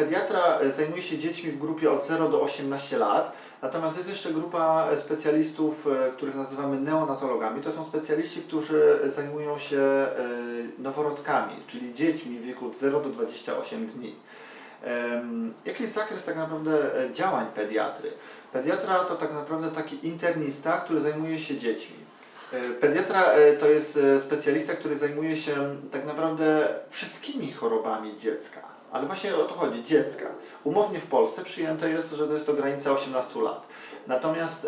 Pediatra e, zajmuje się dziećmi w grupie od 0 do 18 lat, natomiast jest jeszcze grupa e, specjalistów, e, których nazywamy neonatologami. To są specjaliści, którzy zajmują się noworodkami, czyli dziećmi w wieku od 0 do 28 dni. Jaki jest zakres tak naprawdę działań pediatry? Pediatra to tak naprawdę taki internista, który zajmuje się dziećmi. Pediatra to jest specjalista, który zajmuje się tak naprawdę wszystkimi chorobami dziecka. Ale właśnie o to chodzi, dziecka. Umownie w Polsce przyjęte jest, że to jest to granica 18 lat. Natomiast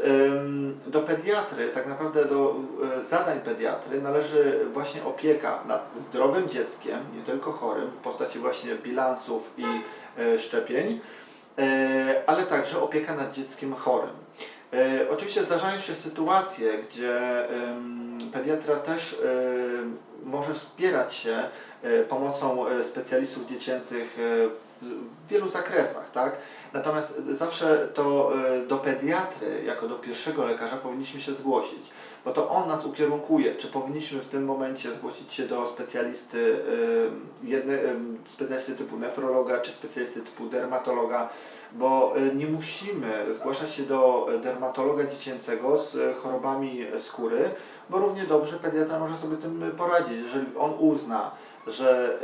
do pediatry, tak naprawdę do e, zadań pediatry należy właśnie opieka nad zdrowym dzieckiem, nie tylko chorym, w postaci właśnie bilansów i e, szczepień, e, ale także opieka nad dzieckiem chorym. Oczywiście zdarzają się sytuacje, gdzie pediatra też może wspierać się e, pomocą e, specjalistów dziecięcych e, w wielu zakresach, tak? Natomiast zawsze to do pediatry, jako do pierwszego lekarza powinniśmy się zgłosić, bo to on nas ukierunkuje, czy powinniśmy w tym momencie zgłosić się do specjalisty, jedne, specjalisty typu nefrologa, czy specjalisty typu dermatologa, bo nie musimy zgłaszać się do dermatologa dziecięcego z chorobami skóry, bo równie dobrze pediatra może sobie tym poradzić. Jeżeli on uzna, że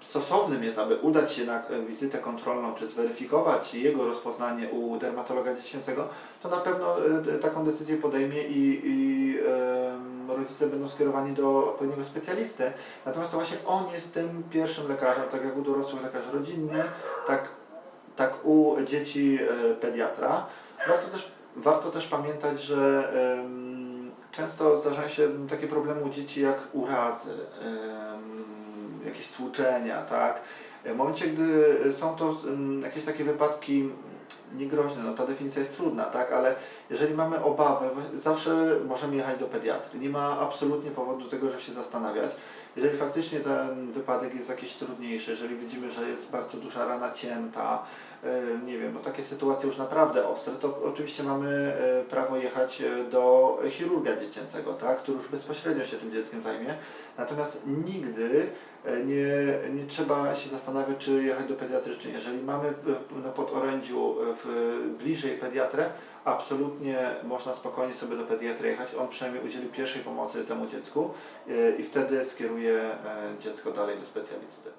e, stosownym jest, aby udać się na wizytę kontrolną, czy zweryfikować jego rozpoznanie u dermatologa dziecięcego, to na pewno e, taką decyzję podejmie i, i rodzice będą skierowani do odpowiedniego specjalisty. Natomiast to właśnie on jest tym pierwszym lekarzem, tak jak u dorosłych lekarz rodzinny, tak, tak u dzieci e, pediatra. Warto też, warto też pamiętać, że zdarzają się takie problemy u dzieci jak urazy, jakieś stłuczenia, tak? W momencie, gdy są to jakieś takie wypadki niegroźne, no ta definicja jest trudna, tak? Ale jeżeli mamy obawę, zawsze możemy jechać do pediatry. Nie ma absolutnie powodu do tego, żeby się zastanawiać. Jeżeli faktycznie ten wypadek jest jakiś trudniejszy, jeżeli widzimy, że jest bardzo duża rana cięta, e, nie wiem, no takie sytuacje już naprawdę ostre, to oczywiście mamy e, prawo jechać e, do chirurga dziecięcego, tak, który już bezpośrednio się tym dzieckiem zajmie. Natomiast nigdy nie, nie trzeba się zastanawiać, czy jechać do pediatry, czy nie. Jeżeli mamy na podorędziu w, bliżej pediatrę, absolutnie można spokojnie sobie do pediatry jechać. On przynajmniej udzieli pierwszej pomocy temu dziecku e, i wtedy skieruje e, dziecko dalej do specjalisty.